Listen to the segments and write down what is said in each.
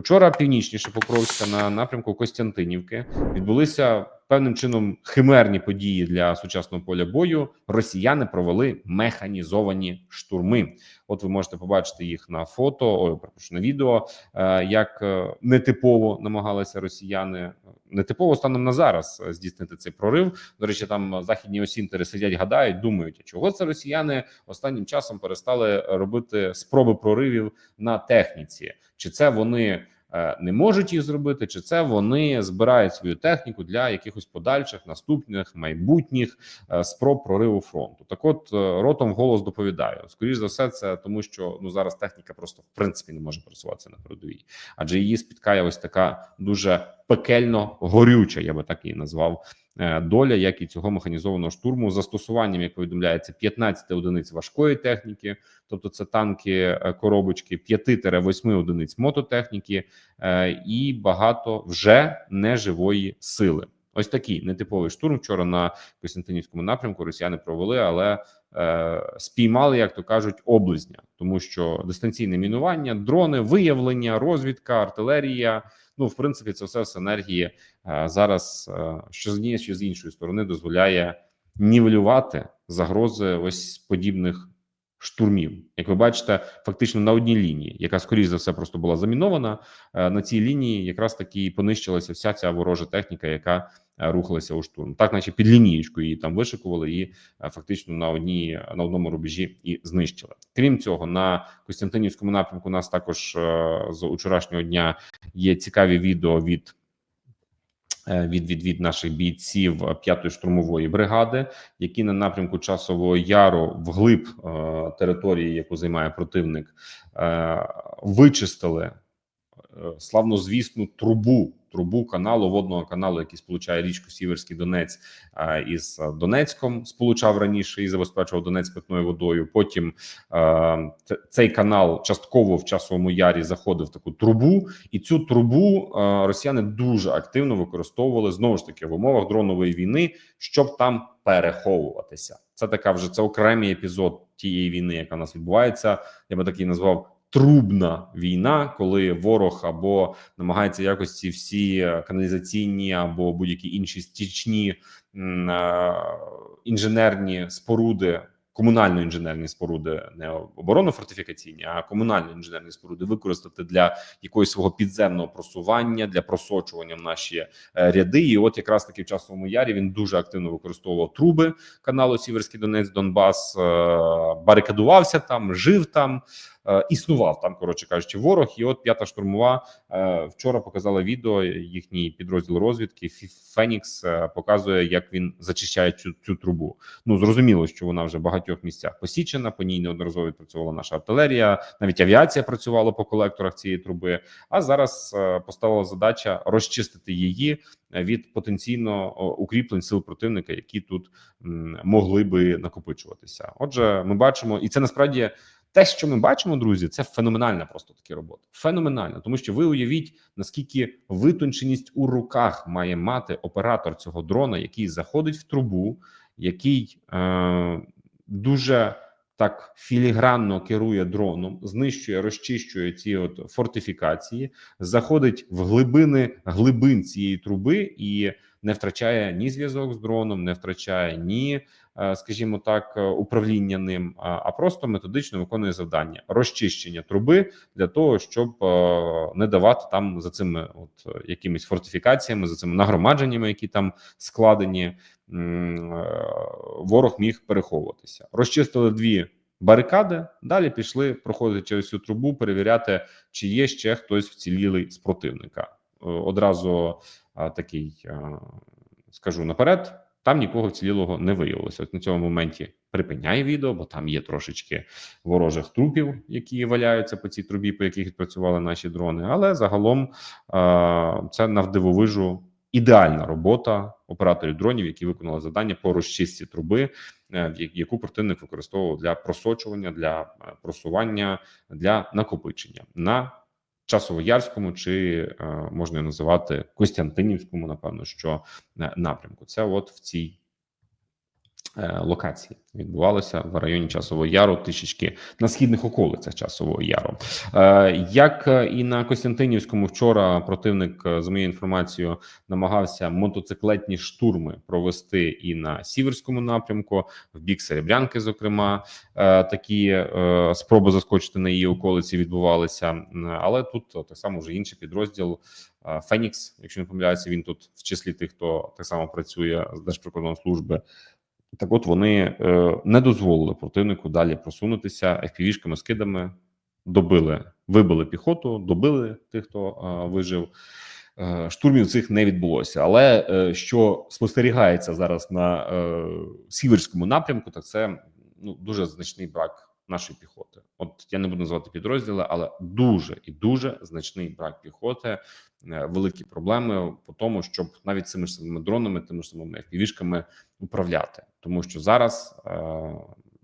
Учора північніше Покровська на напрямку Костянтинівки відбулися певним чином химерні події для сучасного поля бою. Росіяни провели механізовані штурми. От ви можете побачити їх на фото, ой, перепрошую, на відео, е, як е, нетипово намагалися росіяни нетипово станом на зараз е, здійснити цей прорив. До речі, там західні осінтери сидять, гадають, думають, а чого це росіяни останнім часом перестали робити спроби проривів на техніці, чи це вони е, не можуть їх зробити, чи це вони збирають свою техніку для якихось подальших наступних майбутніх е, спроб прориву фронту. Так, от е, ротом голос доповідаю. Скоріш за все, це тому, що ну зараз техніка просто в принципі не може пересуватися на передовій, адже її спіткає ось така дуже пекельно горюча, я би так її назвав. Е, Доля, як і цього механізованого штурму, застосуванням, як повідомляється, 15 одиниць важкої техніки, тобто це танки, е, коробочки, 5-8 одиниць мототехніки е, і багато вже неживої сили. Ось такий нетиповий штурм. Вчора на Костянтинівському напрямку росіяни провели, але е, спіймали, як то кажуть, облизня, тому що дистанційне мінування, дрони, виявлення, розвідка, артилерія. Ну, в принципі, це все синергії е, зараз, е, що з однієї, що з іншої сторони, дозволяє нівелювати загрози ось подібних штурмів. Як ви бачите, фактично на одній лінії, яка скоріш за все просто була замінована. е, На цій лінії якраз таки понищилася вся ця ворожа техніка, яка е, рухалася у штурм. Так, наче під лінієчкою її там вишикували і е, фактично на одній на одному рубежі і знищили. Крім цього, на Костянтинівському напрямку у нас також з учорашнього дня є цікаві відео від. Е, Від, від від наших бійців 5-ї штурмової бригади, які на напрямку часового яру вглиб е, території, яку займає противник, е, вичистили славнозвісну трубу трубу каналу водного каналу, який сполучає річку Сіверський Донець е, із Донецьком, сполучав раніше і забезпечував Донецьк питною водою. Потім е, цей канал частково в часовому ярі заходив в таку трубу, і цю трубу е, росіяни дуже активно використовували знову ж таки в умовах дронової війни, щоб там переховуватися. Це така вже це окремий епізод тієї війни, яка у нас відбувається. Я би такий назвав. Трубна війна, коли ворог або намагається якось ці всі каналізаційні або будь-які інші стічні е, інженерні споруди, комунально-інженерні споруди, не оборонно-фортифікаційні, а комунально-інженерні споруди використати для якогось свого підземного просування, для просочування в наші е, ряди. І от якраз таки в часовому ярі він дуже активно використовував труби каналу Сіверський Донець, Донбас, е, барикадувався там, жив там. Е, Існував там, коротше кажучи, ворог, і от п'ята штурмова е, вчора показала відео. Їхній підрозділ розвідки Фенікс е, показує, як він зачищає цю, цю трубу. Ну зрозуміло, що вона вже в багатьох місцях посічена. По ній неодноразово відпрацьовувала наша артилерія, навіть авіація працювала по колекторах цієї труби. А зараз поставила задача розчистити її від потенційно укріплень сил противника, які тут могли би накопичуватися. Отже, ми бачимо, і це насправді. Те, що ми бачимо, друзі, це феноменальна просто таки робота. Феноменальна, тому що ви уявіть, наскільки витонченість у руках має мати оператор цього дрона, який заходить в трубу, який е, дуже так філігранно керує дроном, знищує, розчищує ці от фортифікації, заходить в глибини глибин цієї труби і не втрачає ні зв'язок з дроном, не втрачає ні, скажімо так, е, управління ним, а а просто методично виконує завдання розчищення труби для того, щоб е, не давати там за цими от е, якимись фортифікаціями, за цими нагромадженнями, які там складені, е, ворог міг переховуватися. Розчистили дві. Барикади далі пішли проходити через цю трубу, перевіряти, чи є ще хтось вцілілий з противника. Е, Одразу такий скажу наперед. Там нікого вцілілого не виявилося. От на цьому моменті припиняє відео, бо там є трошечки ворожих трупів, які валяються по цій трубі, по яких відпрацювали наші дрони. Але загалом а, це навдивовижу ідеальна робота операторів дронів, які виконали завдання по розчистці труби, е, яку противник використовував для просочування, для е, просування, для накопичення на Часово-Ярському чи е, можна називати Костянтинівському, напевно, що е, напрямку. Це от в цій локації відбувалося в районі Часового Яру, трішечки на східних околицях Часового Яру. Е, Як е, і на Костянтинівському вчора противник, е, за моєю інформацією, намагався мотоциклетні штурми провести і на сіверському напрямку, в бік Серебрянки, зокрема, е, такі е, спроби заскочити на її околиці відбувалися. Але тут е, так само вже інший підрозділ е, Фенікс, якщо не помиляюся, він тут в числі тих, хто так само працює з Держприкордонслужби. Так, от вони е, не дозволили противнику далі просунутися FPV-шками, скидами, добили, вибили піхоту, добили тих, хто е, вижив. Е, Штурмів цих не відбулося, але що спостерігається зараз на е, сіверському напрямку, так це ну дуже значний брак нашої піхоти. От я не буду називати підрозділи, але дуже і дуже значний брак піхоти, е, великі проблеми по тому, щоб навіть цими ж самими дронами, тими ж самими FPV-шками управляти, тому що зараз е,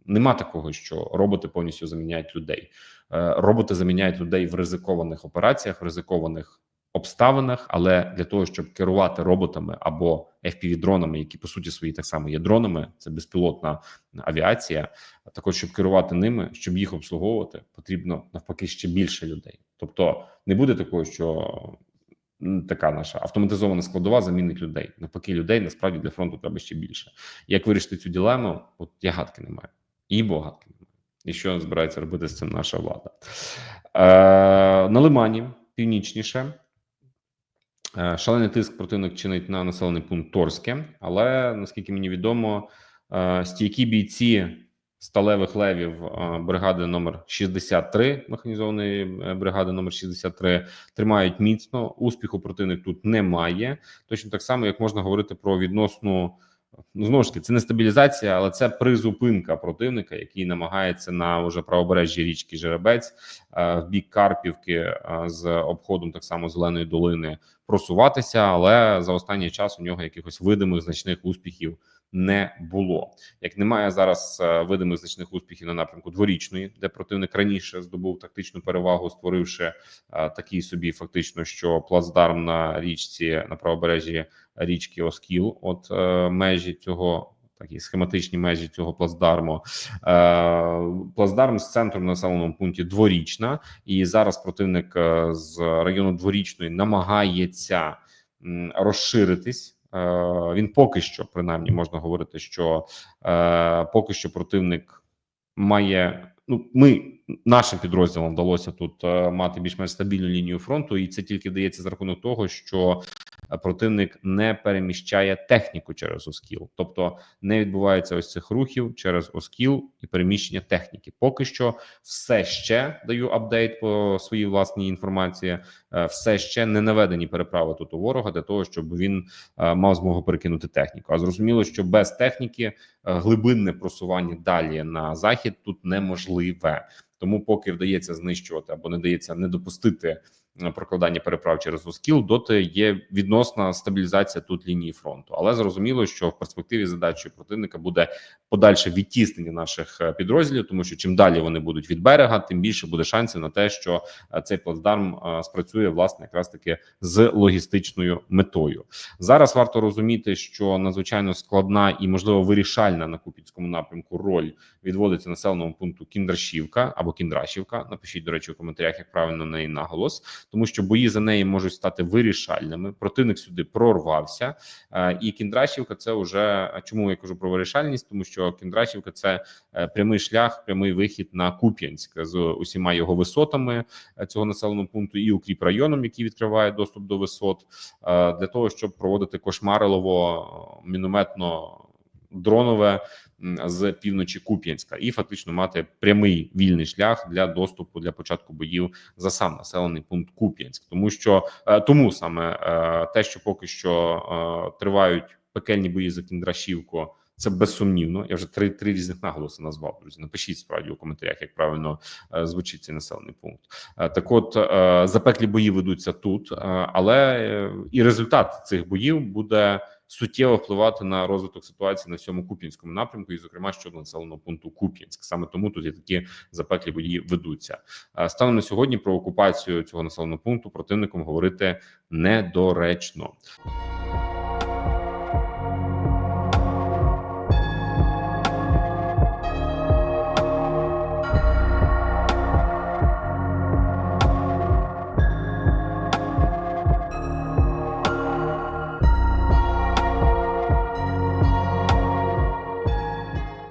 нема такого, що роботи повністю заміняють людей. Е, роботи заміняють людей в ризикованих операціях, в ризикованих обставинах, але для того, щоб керувати роботами або FPV-дронами, які по суті свої так само є дронами, це безпілотна авіація. Також щоб керувати ними, щоб їх обслуговувати, потрібно навпаки ще більше людей. Тобто не буде такого, що така наша автоматизована складова замінить людей. Навпаки, людей насправді для фронту треба ще більше. Як вирішити цю дилему? От я гадки не маю. І бо гадки немає. І що збирається робити з цим наша влада? Е, на Лимані північніше. Е, Шалений тиск противник чинить на населений пункт Торське, але наскільки мені відомо, е, стійкі бійці сталевих левів е, бригади номер 63, механізованої бригади номер 63, тримають міцно. Успіху противник тут немає. Точно так само, як можна говорити про відносну. Ну, знову ж таки, це не стабілізація, але це призупинка противника, який намагається на уже правобережжі річки Жеребець е, в бік Карпівки е, з обходом так само зеленої долини просуватися. Але за останній час у нього якихось видимих значних успіхів не було. Як немає зараз е, видимих значних успіхів на напрямку дворічної, де противник раніше здобув тактичну перевагу, створивши е, такий собі фактично, що плацдарм на річці на правобережжі річки Оскіл, от е, межі цього. Такі схематичні межі цього плацдарму. Плацдарм з центром на населеному пункті дворічна, і зараз противник з району дворічної намагається розширитись. Е, він поки що, принаймні, можна говорити, що е, поки що противник має. Ну, ми нашим підрозділам вдалося тут е, мати більш-менш стабільну лінію фронту, і це тільки дається за рахунок того, що противник не переміщає техніку через Оскіл, тобто не відбувається ось цих рухів через Оскіл і переміщення техніки. Поки що все ще даю апдейт по своїй власній інформації. е, Все ще не наведені переправи тут у ворога для того, щоб він е, мав змогу перекинути техніку. А зрозуміло, що без техніки е, глибинне просування далі на захід тут неможливе. Тому, поки вдається знищувати або не дається не допустити е, прокладання переправ через Оскіл, доти є відносна стабілізація тут лінії фронту. Але зрозуміло, що в перспективі задачою противника буде подальше відтіснення наших е, підрозділів, тому що чим далі вони будуть від берега, тим більше буде шансів на те, що е, цей плацдарм е, спрацює власне якраз таки з логістичною метою. Зараз варто розуміти, що надзвичайно складна і можливо вирішальна на Купінському напрямку роль відводиться населеному пункту Кіндрашівка або Кіндрашівка. Напишіть, до речі, у коментарях, як правильно на неї наголос, тому що бої за неї можуть стати вирішальними. Противник сюди прорвався, Е, і Кіндрашівка це вже чому я кажу про вирішальність, тому що Кіндрашівка це е, прямий шлях, прямий вихід на Куп'янськ з усіма його висотами е, цього населеного пункту і укріп районом, який відкриває доступ до висот, для того, щоб проводити кошмарилово мінометно дронове з півночі Куп'янська, і фактично мати прямий вільний шлях для доступу для початку боїв за сам населений пункт Куп'янськ, тому що е, тому саме е, те, що поки що е, тривають пекельні бої за Кіндрашівку. Це безсумнівно. Я вже три три різних наголоси назвав. Друзі, напишіть справді у коментарях, як правильно звучить цей населений пункт. Так, от запеклі бої ведуться тут, але і результат цих боїв буде суттєво впливати на розвиток ситуації на всьому Куп'янському напрямку, і зокрема щодо населеного пункту Куп'янськ. Саме тому тут є такі запеклі бої ведуться. Е, Станом на сьогодні про окупацію цього населеного пункту противником говорити недоречно.